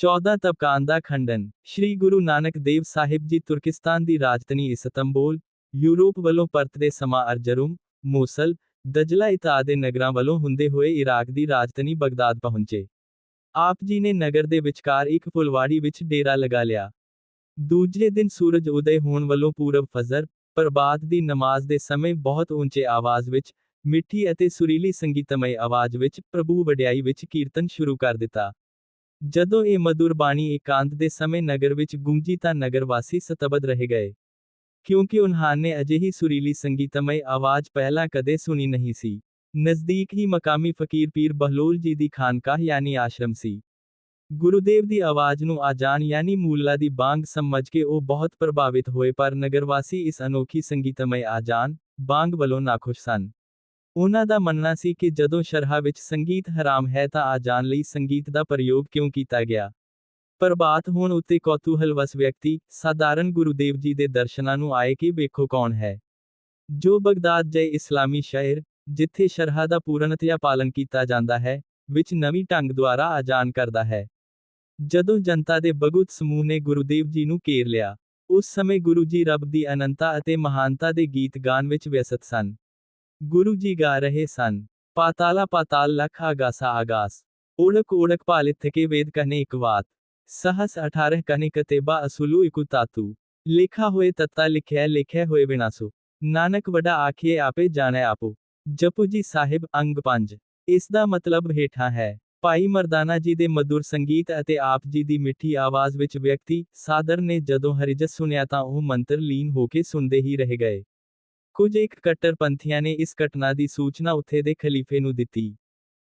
14 ਤਬਕਾਆਂ ਦਾ ਖੰਡਨ ਸ੍ਰੀ ਗੁਰੂ ਨਾਨਕ ਦੇਵ ਸਾਹਿਬ ਜੀ ਤੁਰਕਿਸਤਾਨ ਦੀ ਰਾਜਧਾਨੀ ਇਸਤੰਬੁਲ ਯੂਰਪ ਵੱਲੋਂ ਪਰਤਦੇ ਸਮਾਂ ਅਰਜਰੁਮ ਮੋਸਲ ਦਜਲਾ ਇਤਾ ਦੇ ਨਗਰਾਂ ਵੱਲੋਂ ਹੁੰਦੇ ਹੋਏ ਇਰਾਕ ਦੀ ਰਾਜਧਾਨੀ ਬਗਦਾਦ ਪਹੁੰਚੇ ਆਪ ਜੀ ਨੇ ਨਗਰ ਦੇ ਵਿਚਕਾਰ ਇੱਕ ਫੁਲਵਾੜੀ ਵਿੱਚ ਡੇਰਾ ਲਗਾ ਲਿਆ ਦੂਜੇ ਦਿਨ ਸੂਰਜ ਉਦੈ ਹੋਣ ਵੱਲੋਂ ਪੂਰਬ ਫਜ਼ਰ ਪ੍ਰਭਾਤ ਦੀ ਨਮਾਜ਼ ਦੇ ਸਮੇਂ ਬਹੁਤ ਉੱਚੇ ਆਵਾਜ਼ ਵਿੱਚ ਮਿੱਠੀ ਅਤੇ ਸੁਰੀਲੀ ਸੰਗੀਤਮਈ ਆਵਾਜ਼ ਵਿੱਚ ਪ੍ਰਭੂ ਵਡਿਆਈ ਵਿੱਚ ਕੀਰਤਨ ਸ਼ੁਰੂ ਕਰ ਦਿੱਤਾ ਜਦੋਂ ਇਹ ਮధుਰ ਬਾਣੀ ਇਕਾਂਤ ਦੇ ਸਮੇਂ ਨਗਰ ਵਿੱਚ ਗੂੰਜੀ ਤਾਂ ਨਗਰ ਵਾਸੀ ਸਤਬਦ ਰਹਿ ਗਏ ਕਿਉਂਕਿ ਉਹਨਾਂ ਨੇ ਅਜਿਹੀ ਸੁਰੀਲੀ ਸੰਗੀਤਮਈ ਆਵਾਜ਼ ਪਹਿਲਾਂ ਕਦੇ ਸੁਣੀ ਨਹੀਂ ਸੀ ਨਜ਼ਦੀਕ ਹੀ ਮਕਾਮੀ ਫਕੀਰ ਪੀਰ ਬਹਲੋਲ ਜੀ ਦੀ ਖਾਨਕਾਹ ਯਾਨੀ ਆਸ਼ਰਮ ਸੀ ਗੁਰੂਦੇਵ ਦੀ ਆਵਾਜ਼ ਨੂੰ ਆਜਾਨ ਯਾਨੀ ਮੂਲਾ ਦੀ ਬਾਂਗ ਸਮਝ ਕੇ ਉਹ ਬਹੁਤ ਪ੍ਰਭਾਵਿਤ ਹੋਏ ਪਰ ਨਗਰਵਾਸੀ ਇਸ ਅਨੋਖੀ ਸੰਗੀਤਮਈ ਆਜਾਨ ਬਾਂਗ ਵੱਲੋਂ ਨਾਖੁਸ਼ ਸਨ ਉਹਨਾਂ ਦਾ ਮੰਨਣਾ ਸੀ ਕਿ ਜਦੋਂ ਸ਼ਰਹਾ ਵਿੱਚ ਸੰਗੀਤ ਹਰਾਮ ਹੈ ਤਾਂ ਆ ਜਾਣ ਲਈ ਸੰਗੀਤ ਦਾ ਪ੍ਰਯੋਗ ਕਿਉਂ ਕੀਤਾ ਗਿਆ। ਪ੍ਰਭਾਤ ਹੋਣ ਉੱਤੇ ਕੌਤੂਹਲਵਸ ਵਿਅਕਤੀ, ਸਾਧਾਰਨ ਗੁਰੂਦੇਵ ਜੀ ਦੇ ਦਰਸ਼ਨਾਂ ਨੂੰ ਆਏ ਕਿ ਵੇਖੋ ਕੌਣ ਹੈ। ਜੋ ਬਗਦਾਦ ਜੈ ਇਸਲਾਮੀ ਸ਼ਹਿਰ ਜਿੱਥੇ ਸ਼ਰਹਾ ਦਾ ਪੂਰਨਤਿਆ ਪਾਲਨ ਕੀਤਾ ਜਾਂਦਾ ਹੈ, ਵਿੱਚ ਨਵੀਂ ਢੰਗ ਦੁਆਰਾ ਆਜਾਨ ਕਰਦਾ ਹੈ। ਜਦੋਂ ਜਨਤਾ ਦੇ ਬਗੁਤ ਸਮੂਹ ਨੇ ਗੁਰੂਦੇਵ ਜੀ ਨੂੰ ਘੇਰ ਲਿਆ, ਉਸ ਸਮੇਂ ਗੁਰੂ ਜੀ ਰੱਬ ਦੀ ਅਨੰਤਾ ਅਤੇ ਮਹਾਨਤਾ ਦੇ ਗੀਤ ਗਾਨ ਵਿੱਚ ਵਿਅਸਤ ਸਨ। गुरु जी गा रहे सन। पाताला पाताल लख आगास आगास। ओढ़क ओढ़क पालित थके वेद कहने एक बात सहस अठारह कहने कतेबा असुलू इकु तातु। लिखा हुए तत्ता लिखे लिखे हुए विनासु नानक वड़ा आखिए आपे जाने आपो। जपूजी साहिब अंग पंज। इसका मतलब हेठा है। भाई मरदाना जी दे मधुर संगीत अते आप जी दी मिठी आवाज़ विच व्यक्ति सादर ने जदों हरिजस सुनिया ਸੁਨਿਆ ਤਾਂ मंत्र लीन होके ਹੋ ही रह गए। ਕੁਝ ਇੱਕ ਕੱਟਰਪੰਥੀਆਂ ਨੇ ਇਸ ਘਟਨਾ ਦੀ ਸੂਚਨਾ ਉੱਥੇ ਦੇ ਖਲੀਫੇ ਨੂੰ ਦਿੱਤੀ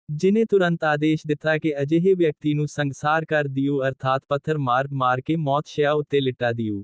ਜਿਨੇ ਤੁਰੰਤ ਆਦੇਸ਼ ਦਿੱਤਾ ਕਿ ਅਜਿਹੇ ਵਿਅਕਤੀ ਨੂੰ ਸੰਸਾਰ ਕਰ ਦਿਓ ਅਰਥਾਤ ਪੱਥਰ ਮਾਰ ਮਾਰ ਕੇ ਮੌਤ ਸ਼ਿਆ ਉੱਤੇ ਲਿਟਾ ਦਿਓ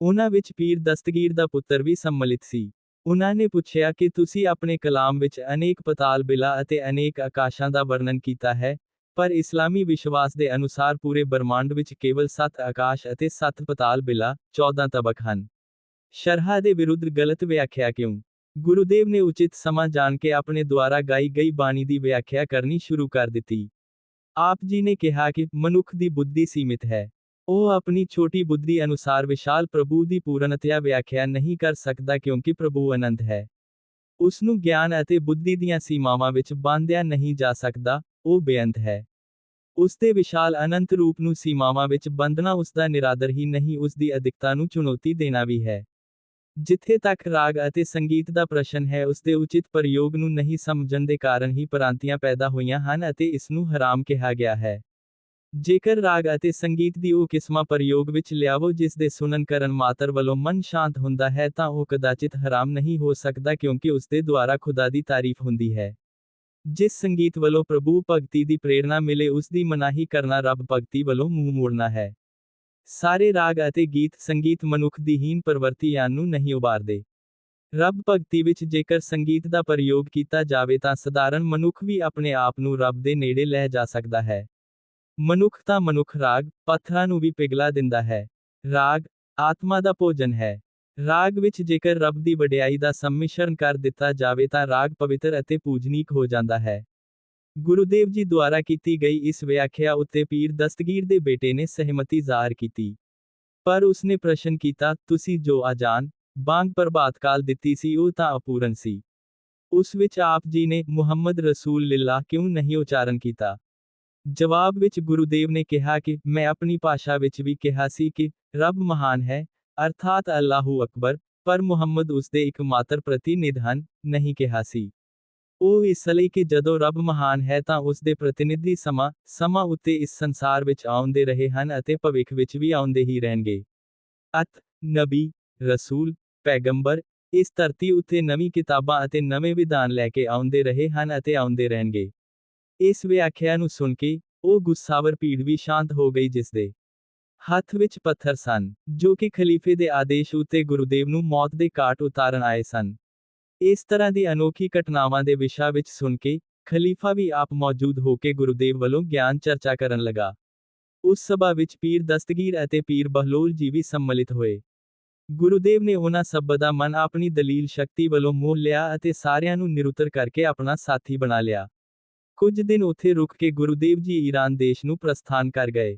ਉਹਨਾਂ ਵਿੱਚ ਪੀਰ ਦਸਤਗੀਰ ਦਾ ਪੁੱਤਰ ਵੀ ਸੰਮਲਿਤ ਸੀ ਉਹਨਾਂ ਨੇ ਪੁੱਛਿਆ ਕਿ ਤੁਸੀਂ ਆਪਣੇ ਕਲਾਮ ਵਿੱਚ ਅਨੇਕ ਪਤਾਲ ਬਿਲਾ ਅਤੇ ਅਨੇਕ ਆਕਾਸ਼ਾਂ ਦਾ ਵਰਣਨ ਕੀਤਾ ਹੈ ਪਰ ਇਸਲਾਮੀ ਵਿਸ਼ਵਾਸ ਦੇ ਅਨੁਸਾਰ ਪੂਰੇ ਬ੍ਰਹਮੰਡ ਵਿੱਚ ਕੇਵਲ 7 ਆਕਾਸ਼ ਅਤੇ 7 ਪਤਾਲ ਬਿਲਾ 14 ਤਬਕ ਹਨ ਸ਼ਰਹਾ ਦੇ ਵਿਰੁੱਧ ਗਲਤ ਵਿਆਖਿਆ ਕਿਉਂ ਗੁਰੂਦੇਵ ਨੇ ਉਚਿਤ ਸਮਾਂ ਜਾਣ ਕੇ ਆਪਣੇ ਦੁਆਰਾ ਗਾਈ ਗਈ ਬਾਣੀ ਦੀ ਵਿਆਖਿਆ ਕਰਨੀ ਸ਼ੁਰੂ ਕਰ ਦਿੱਤੀ ਆਪ ਜੀ ਨੇ ਕਿਹਾ ਕਿ ਮਨੁੱਖ ਦੀ ਬੁੱਧੀ ਸੀਮਿਤ ਹੈ ਉਹ ਆਪਣੀ ਛੋਟੀ ਬੁੱਧੀ ਅਨੁਸਾਰ ਵਿਸ਼ਾਲ ਪ੍ਰਭੂ ਦੀ ਪੂਰਨਤਿਆ ਵਿਆਖਿਆ ਨਹੀਂ ਕਰ ਸਕਦਾ ਕਿਉਂਕਿ ਪ੍ਰਭੂ ਅਨੰਤ ਹੈ। ਉਸ ਨੂੰ ਗਿਆਨ ਅਤੇ ਬੁੱਧੀ ਦੀਆਂ ਸੀਮਾਵਾਂ ਵਿੱਚ ਬਾਂਧਿਆ ਨਹੀਂ ਜਾ ਸਕਦਾ, ਉਹ ਬੇਅੰਤ ਹੈ। ਉਸ ਦੇ ਵਿਸ਼ਾਲ ਅਨੰਤ ਰੂਪ ਨੂੰ ਸੀਮਾਵਾਂ ਵਿੱਚ ਬੰਧਨਾ ਉਸ ਦਾ ਨਿਰਾਦਰ ਹੀ ਨਹੀਂ ਉਸ ਦੀ ਅਧਿਕਤਾ ਨੂੰ ਚੁਣੌਤੀ ਦੇਣਾ ਵੀ ਹੈ। ਜਿੱਥੇ ਤੱਕ ਰਾਗ ਅਤੇ ਸੰਗੀਤ ਦਾ ਪ੍ਰਸ਼ਨ ਹੈ ਉਸ ਦੇ ਉਚਿਤ ਪ੍ਰਯੋਗ ਨੂੰ ਨਹੀਂ ਸਮਝਣ ਦੇ ਕਾਰਨ ਹੀ ਪ੍ਰਾਂਤੀਆਂ ਪੈਦਾ ਹੋਈਆਂ ਹਨ ਅਤੇ ਇਸ ਨੂੰ ਹਰਾਮ ਕਿਹਾ ਗਿਆ ਹੈ। ਜੇਕਰ ਰਾਗ ਅਤੇ ਸੰਗੀਤ ਦੀ ਉਹ ਕਿਸਮਾਂ ਪ੍ਰਯੋਗ ਵਿੱਚ ਲਿਆਵੋ ਜਿਸ ਦੇ ਸੁਣਨ ਕਰਨ ਮਾਤਰ ਵੱਲੋਂ ਮਨ ਸ਼ਾਂਤ ਹੁੰਦਾ ਹੈ ਤਾਂ ਉਹ ਕਦਾਚਿਤ ਹਰਾਮ ਨਹੀਂ ਹੋ ਸਕਦਾ ਕਿਉਂਕਿ ਉਸ ਦੇ ਦੁਆਰਾ ਖੁਦਾ ਦੀ ਤਾਰੀਫ ਹੁੰਦੀ ਹੈ ਜਿਸ ਸੰਗੀਤ ਵੱਲੋਂ ਪ੍ਰਭੂ ਭਗਤੀ ਦੀ ਪ੍ਰੇਰਣਾ ਮਿਲੇ ਉਸ ਦੀ ਮਨਾਹੀ ਕਰਨਾ ਰੱਬ ਭਗਤੀ ਵੱਲੋਂ ਮੂੰਹ ਮੋੜਨਾ ਹੈ ਸਾਰੇ ਰਾਗ ਅਤੇ ਗੀਤ ਸੰਗੀਤ ਮਨੁੱਖ ਦੀ ਹੀਨ ਪ੍ਰਵਰਤੀਆਂ ਨੂੰ ਨਹੀਂ ਉਭਾਰਦੇ ਰੱਬ ਭਗਤੀ ਵਿੱਚ ਜੇਕਰ ਸੰਗੀਤ ਦਾ ਪ੍ਰਯੋਗ ਕੀਤਾ ਜਾਵੇ ਤਾਂ ਸਧਾਰਨ ਮਨੁੱਖ ਵੀ ਆਪਣੇ ਆਪ ਨੂੰ ਰੱਬ ਦੇ ਨੇੜੇ ਲੈ ਜਾ ਸਕਦਾ ਹੈ ਮਨੁੱਖ ਤਾਂ ਮਨੁੱਖ ਰਾਗ ਪੱਥਰਾਂ ਨੂੰ ਵੀ ਪਿਘਲਾ ਦਿੰਦਾ ਹੈ ਰਾਗ ਆਤਮਾ ਦਾ ਭੋਜਨ ਹੈ ਰਾਗ ਵਿੱਚ ਜੇਕਰ ਰੱਬ ਦੀ ਵਡਿਆਈ ਦਾ ਸੰਮਿਸ਼ਰਨ ਕਰ ਦਿੱਤਾ ਜਾਵੇ ਤਾਂ ਰਾਗ ਪਵਿੱਤਰ ਅਤੇ ਪੂਜਨੀਕ ਹੋ ਜਾਂਦਾ ਹੈ ਗੁਰੂਦੇਵ ਜੀ ਦੁਆਰਾ ਕੀਤੀ ਗਈ ਇਸ ਵਿਆਖਿਆ ਉੱਤੇ ਪੀਰ ਦਸਤਗੀਰ ਦੇ ਬੇਟੇ ਨੇ ਸਹਿਮਤੀ ਜ਼ਾਹਰ ਕੀਤੀ ਪਰ ਉਸਨੇ ਪ੍ਰਸ਼ਨ ਕੀਤਾ ਤੁਸੀਂ ਜੋ ਆਜਾਨ ਬਾਂਗ ਪ੍ਰਭਾਤ ਕਾਲ ਦਿੱਤੀ ਸੀ ਉਹ ਤਾਂ ਅਪੂਰਨ ਸੀ ਉਸ ਵਿੱਚ ਆਪ ਜੀ ਨੇ ਮੁਹੰਮਦ ਰਸੂਲ ਲਿਲਾ ਕਿਉਂ ਨਹੀਂ ਉਚਾਰਨ ਕੀਤਾ ਜਵਾਬ ਵਿੱਚ ਗੁਰੂਦੇਵ ਨੇ ਕਿਹਾ ਕਿ ਮੈਂ ਆਪਣੀ ਭਾਸ਼ਾ ਵਿੱਚ ਵੀ ਕਿਹਾ ਸੀ ਕਿ ਰੱਬ ਮਹਾਨ ਹੈ ਅਰਥਾਤ ਅੱਲਾਹੂ ਅਕਬਰ ਪਰ ਮੁਹੰਮਦ ਉਸ ਦੇ ਇਕਮਾਤਰ ਪ੍ਰਤੀਨਿਧ ਹਨ ਨਹੀਂ ਕਿਹਾ ਸੀ ਉਹ ਇਸ ਲਈ ਕਿ ਜਦੋਂ ਰੱਬ ਮਹਾਨ ਹੈ ਤਾਂ ਉਸ ਦੇ ਪ੍ਰਤੀਨਿਧੀ ਸਮਾਂ ਸਮਾਂ ਉੱਤੇ ਇਸ ਸੰਸਾਰ ਵਿੱਚ ਆਉਂਦੇ ਰਹੇ ਹਨ ਅਤੇ ਭਵਿੱਖ ਵਿੱਚ ਵੀ ਆਉਂਦੇ ਹੀ ਰਹਿਣਗੇ ਅਤ ਨਬੀ ਰਸੂਲ ਪੈਗੰਬਰ ਇਸ ਧਰਤੀ ਉੱਤੇ ਨਵੀਂ ਕਿਤਾਬਾਂ ਅਤੇ ਨਵੇਂ ਵਿਧਾਨ ਲੈ ਕੇ ਆਉਂਦੇ ਰਹੇ ਹਨ ਅਤੇ ਆਉਂਦੇ ਰਹਿਣਗੇ ਇਸ ਵਿਆਖਿਆ ਨੂੰ ਸੁਣ ਕੇ ਉਹ ਗੁੱਸਾਵਰ ਭੀੜ ਵੀ ਸ਼ਾਂਤ ਹੋ ਗਈ ਜਿਸ ਦੇ ਹੱਥ ਵਿੱਚ ਪੱਥਰ ਸਨ ਜੋ ਕਿ ਖਲੀਫੇ ਦੇ ਆਦੇਸ਼ ਉੱਤੇ ਗੁਰੂਦੇਵ ਨੂੰ ਮੌਤ ਦੇ ਘਾਟ ਉਤਾਰਨ ਆਏ ਸਨ ਇਸ ਤਰ੍ਹਾਂ ਦੀ ਅਨੋਖੀ ਘਟਨਾਵਾਂ ਦੇ ਵਿਸ਼ਾ ਵਿੱਚ ਸੁਣ ਕੇ ਖਲੀਫਾ ਵੀ ਆਪ ਮੌਜੂਦ ਹੋ ਕੇ ਗੁਰੂਦੇਵ ਵੱਲੋਂ ਗਿਆਨ ਚਰਚਾ ਕਰਨ ਲਗਾ ਉਸ ਸਭਾ ਵਿੱਚ ਪੀਰ ਦਸਤਗੀਰ ਅਤੇ ਪੀਰ ਬਹਲੋਲ ਜੀ ਵੀ ਸੰਮਲਿਤ ਹੋਏ ਗੁਰੂਦੇਵ ਨੇ ਉਹਨਾਂ ਸਭ ਦਾ ਮਨ ਆਪਣੀ ਦਲੀਲ ਸ਼ਕਤੀ ਵੱਲੋਂ ਮੋਹ ਲਿਆ ਅਤੇ ਸਾਰਿਆਂ ਨੂੰ ਨਿਰੁੱਤਰ ਕਰਕੇ ਆਪਣਾ ਸਾਥੀ ਬਣਾ ਲਿਆ ਕੁਝ ਦਿਨ ਉੱਥੇ ਰੁਕ ਕੇ ਗੁਰੂਦੇਵ ਜੀ ਈਰਾਨ ਦੇਸ਼ ਨੂੰ ਪ੍ਰਸਥਾਨ ਕਰ ਗਏ